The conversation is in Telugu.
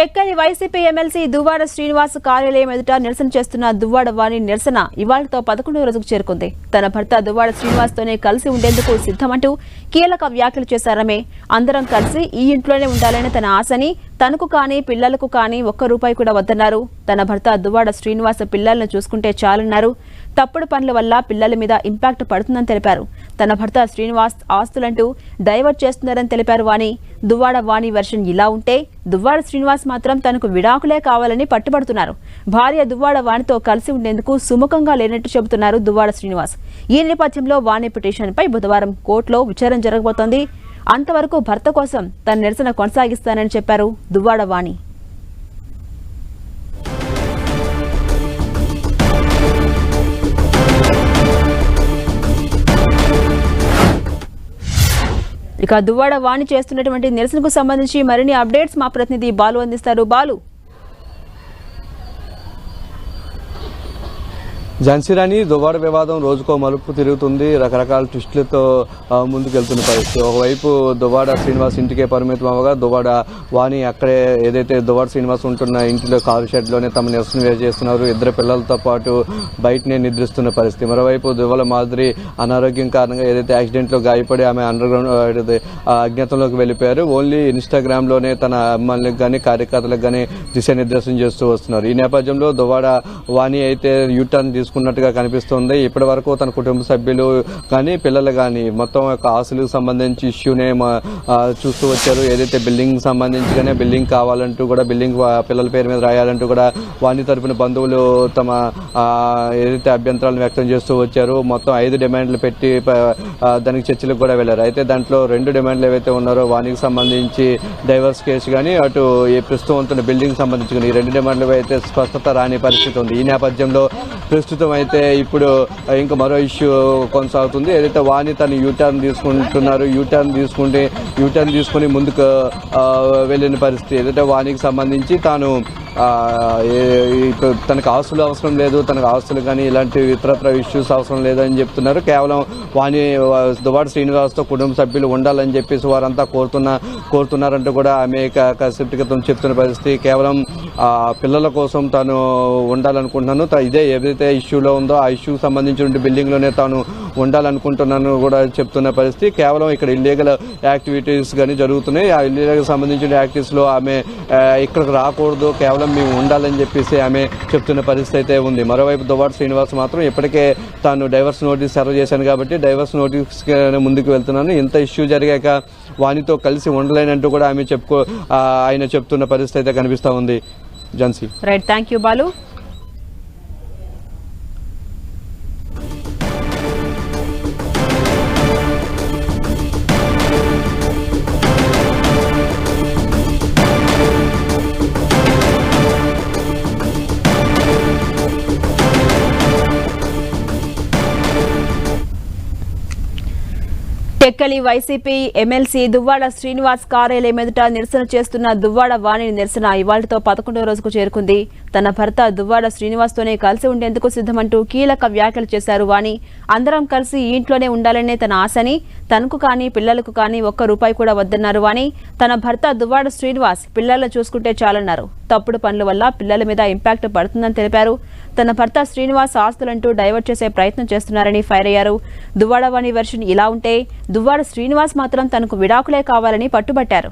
టెక్కలి వైసీపీ ఎమ్మెల్సీ దువ్వాడ శ్రీనివాస్ కార్యాలయం ఎదుట నిరసన చేస్తున్న దువ్వాడ వాణి నిరసన ఇవాళతో పదకొండవ రోజుకు చేరుకుంది. తన భర్త దువ్వాడ శ్రీనివాస్తోనే కలిసి ఉండేందుకు సిద్ధమంటూ కీలక వ్యాఖ్యలు చేశారమే. అందరం కలిసి ఈ ఇంట్లోనే ఉండాలని తన ఆశని తనకు కానీ పిల్లలకు కానీ ఒక్క రూపాయి కూడా వద్దన్నారు. తన భర్త దువ్వాడ శ్రీనివాస్ పిల్లలను చూసుకుంటే చాలన్నారు. తప్పుడు పనుల వల్ల పిల్లల మీద ఇంపాక్ట్ పడుతుందని తెలిపారు. తన భర్త శ్రీనివాస్ ఆస్తులంటూ డైవర్ట్ చేస్తున్నారని తెలిపారు వాణి. దువ్వాడ వాణి వెర్షన్ ఇలా ఉంటే దువ్వాడ శ్రీనివాస్ మాత్రం తనకు విడాకులే కావాలని పట్టుబడుతున్నారు. భార్య దువ్వాడ వాణితో కలిసి ఉండేందుకు సుముఖంగా లేనట్టు చెబుతున్నారు దువ్వాడ శ్రీనివాస్. ఈ నేపథ్యంలో వాణి పిటిషన్పై బుధవారం కోర్టులో విచారణ జరగబోతోంది. అంతవరకు భర్త కోసం తన నిరసన కొనసాగిస్తానని చెప్పారు దువ్వాడ వాణి. ఇక దువ్వాడ వాణి చేస్తున్నటువంటి నిరసనకు సంబంధించి మరిన్ని అప్డేట్స్ మా ప్రతినిధి బాలు అందిస్తారు. బాలు. జన్సిరాణి దువ్వాడ వివాదం రోజుకో మలుపు తిరుగుతుంది. రకరకాల ట్విస్టులతో ముందుకెళ్తున్న పరిస్థితి. ఒకవైపు దువ్వాడ శ్రీనివాస్ ఇంటికే పరిమితం అవ్వగా దువ్వాడ వాణి అక్కడే ఏదైతే దువ్వాడ శ్రీనివాస్ ఉంటున్న ఇంటిలో కారు షెడ్లోనే తమ నిరసన చేస్తున్నారు ఇద్దరు పిల్లలతో పాటు బయటనే నిద్రిస్తున్న పరిస్థితి. మరోవైపు దువ్వల మాదిరి అనారోగ్యం కారణంగా ఏదైతే యాక్సిడెంట్లో గాయపడి ఆమె అండర్ గ్రౌండ్ అజ్ఞాతంలోకి వెళ్ళిపోయారు. ఓన్లీ ఇన్స్టాగ్రామ్లోనే తన అమ్మాయిలకు కానీ కార్యకర్తలకు కానీ దిశానిర్దేశం చేస్తూ వస్తున్నారు. ఈ నేపథ్యంలో దువ్వాడ వాణి అయితే యూటర్న్ చూసుకున్నట్టుగా కనిపిస్తుంది. ఇప్పటి వరకు తన కుటుంబ సభ్యులు కానీ పిల్లలు కానీ మొత్తం యొక్క ఆస్తులకు సంబంధించి ఇష్యూనే మా- చూస్తూ వచ్చారు. ఏదైతే బిల్డింగ్ సంబంధించి కానీ బిల్డింగ్ కావాలంటూ కూడా బిల్డింగ్ పిల్లల పేరు మీద రాయాలంటూ కూడా వాణి తరపున బంధువులు తమ ఏదైతే అభ్యంతరాలను వ్యక్తం చేస్తూ వచ్చారు మొత్తం ఐదు డిమాండ్లు పెట్టి దానికి చర్చలకు కూడా వెళ్ళారు. అయితే దాంట్లో రెండు డిమాండ్లు ఏవైతే ఉన్నారో వానికి సంబంధించి డైవర్స్ కేసు కానీ అటు ఈ ప్రస్తుతం ఉంటున్న బిల్డింగ్ సంబంధించి కానీ ఈ రెండు డిమాండ్లు అయితే స్పష్టత రాని పరిస్థితి ఉంది. ఈ నేపథ్యంలో ప్రస్తుతం అయితే ఇప్పుడు ఇంకా మరో ఇష్యూ కొనసాగుతుంది. ఏదైతే వాణి తను యూటర్న్ తీసుకుంటున్నారు యూటర్న్ తీసుకుంటే యూటర్న్ తీసుకుని ముందుకు వెళ్ళిన పరిస్థితి. ఏదైతే వానికి సంబంధించి తాను తనకు ఆస్తులు అవసరం లేదు తనకు ఆస్తులు కానీ ఇలాంటి ఇతరత్ర ఇష్యూస్ అవసరం లేదని చెప్తున్నారు. కేవలం వాణి దువాడ శ్రీనివాస్తో కుటుంబ సభ్యులు ఉండాలని చెప్పేసి వారంతా కోరుతున్న కోరుతున్నారంటూ కూడా ఆమె కసిప్ట్ క్రితం చెప్తున్న పరిస్థితి. కేవలం పిల్లల కోసం తాను ఉండాలనుకుంటున్నాను. ఇదే ఏదైతే ఇష్యూలో ఉందో ఆ ఇష్యూకి సంబంధించిన బిల్డింగ్లోనే తాను ఉండాలనుకుంటున్నాను కూడా చెప్తున్న పరిస్థితి. కేవలం ఇక్కడ ఇల్లీగల్ యాక్టివిటీస్ కానీ జరుగుతున్నాయి. ఆ ఇల్లీగల్ సంబంధించిన యాక్టివిటీస్లో ఆమె ఇక్కడికి రాకూడదు. కేవలం మేము ఉండాలని చెప్పేసి ఆమె చెప్తున్న పరిస్థితి అయితే ఉంది. మరోవైపు దువాడ శ్రీనివాస్ మాత్రం ఇప్పటికే తాను డైవర్స్ నోటీస్ సర్వ్ చేశాను కాబట్టి డైవర్స్ నోటీస్ ముందుకు వెళ్తున్నాను. ఇంత ఇష్యూ జరిగాక వానితో కలిసి ఉండలేనంటూ కూడా ఆమె చెప్పుకో ఆయన చెప్తున్న పరిస్థితి అయితే కనిపిస్తూ ఉంది. Jhansi right thank you Balu. Tekkali YCP MLC Duvvada Srinivas కార్యాలయం ఎదుట నిరసన చేస్తున్న దువ్వాడ వాణి నిరసన ఇవాళతో పదకొండవ రోజుకు చేరుకుంది. తన భర్త దువ్వాడ శ్రీనివాస్తోనే కలిసి ఉండేందుకు సిద్ధమంటూ కీలక వ్యాఖ్యలు చేశారు వాణి. అందరం కలిసి ఇంట్లోనే ఉండాలనే తన ఆశని తనకు కానీ పిల్లలకు కానీ ఒక్క రూపాయి కూడా వద్దన్నారు వాణి. తన భర్త దువ్వాడ శ్రీనివాస్ పిల్లలను చూసుకుంటే చాలన్నారు. తప్పుడు పనుల వల్ల పిల్లల మీద ఇంపాక్ట్ పడుతుందని తెలిపారు. తన భర్త శ్రీనివాస్ ఆస్తులంటూ డైవర్ట్ చేసే ప్రయత్నం చేస్తున్నారని ఫైర్ అయ్యారు. దువ్వాడవాణి వెర్షన్ ఇలా ఉంటే దువ్వాడ శ్రీనివాస్ మాత్రం తనకు విడాకులే కావాలని పట్టుబట్టారు.